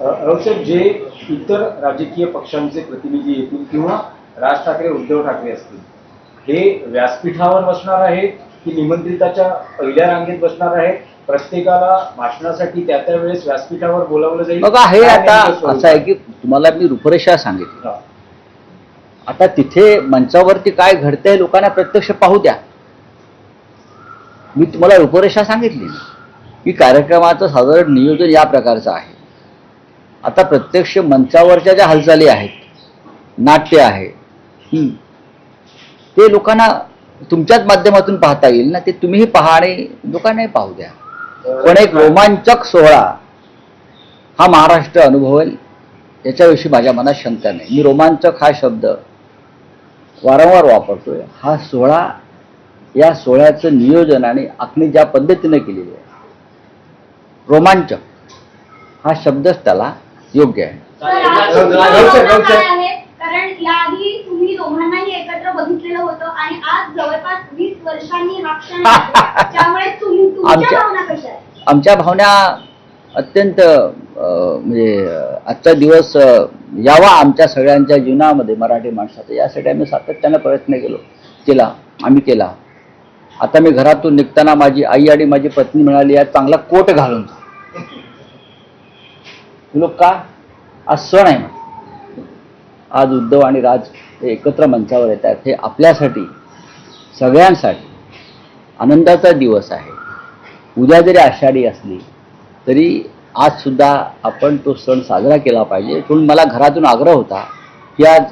राऊसाहेब जे इतर राजकीय पक्षांचे प्रतिनिधी येतील किंवा राज ठाकरे उद्धव ठाकरे असतील हे व्यासपीठावर बसणार आहेत की निमंत्रिताच्या पहिल्या रांगेत बसणार आहेत? प्रत्येकाला भाषणासाठी त्या त्या वेळेस व्यासपीठावर बोलावलं जाईल? बघा हे आता? असं आहे की तुम्हाला मी रूपरेषा सांगितली. आता तिथे मंचावरती काय घडतंय लोकांना प्रत्यक्ष पाहू द्या. मी तुम्हाला रूपरेषा सांगितली की कार्यक्रमाचं साधारण नियोजन या प्रकारचं आहे. आता प्रत्यक्ष मंचावरच्या ज्या हालचाली आहेत नाट्य आहे ते लोकांना तुमच्याच माध्यमातून पाहता येईल ना? ते तुम्हीही पहा आणि लोकांनाही पाहू द्या. पण एक रोमांचक सोहळा हा महाराष्ट्र अनुभवेल याच्याविषयी माझ्या मनात शंका नाही. मी रोमांचक हा शब्द वारंवार वापरतोय. हा सोहळा या सोहळ्याचं नियोजन आणि आखणी ज्या पद्धतीने केलेली आहे रोमांचक हा शब्दच त्याला योग्य आहे. राऊत राऊत साहेब, राऊत साहेब. आहे? कारण याआधी तुम्ही दोघांनाही एकत्र बघितलेलं होतं आणि आज जवळपास वीस वर्षांनी हा क्षण आहे. त्यामुळे तुम- तुमच्या आमच्या- भावना कशा आहेत? आमच्या भावना अत्यंत अं, म्हणजे अं, आजचा दिवस अं, यावा आमच्या सगळ्यांच्या जीवनामध्ये मराठी माणसाचा. यासाठी आम्ही सातत्यानं प्रयत्न केलो. केला. आम्ही केला. आता मी घरातून निघताना माझी आई आणि माझी पत्नी म्हणाली या चांगला कोट घालून जा." लोक का? आज सण आहे आज उद्धव आणि राज हे एकत्र मंचावर येत आहेत हे आपल्यासाठी सगळ्यांसाठी आनंदाचा दिवस आहे. उद्या जरी आषाढी असली तरी आजसुद्धा आपण तो सण साजरा केला पाहिजे. म्हणून मला घरातून आग्रह होता की आज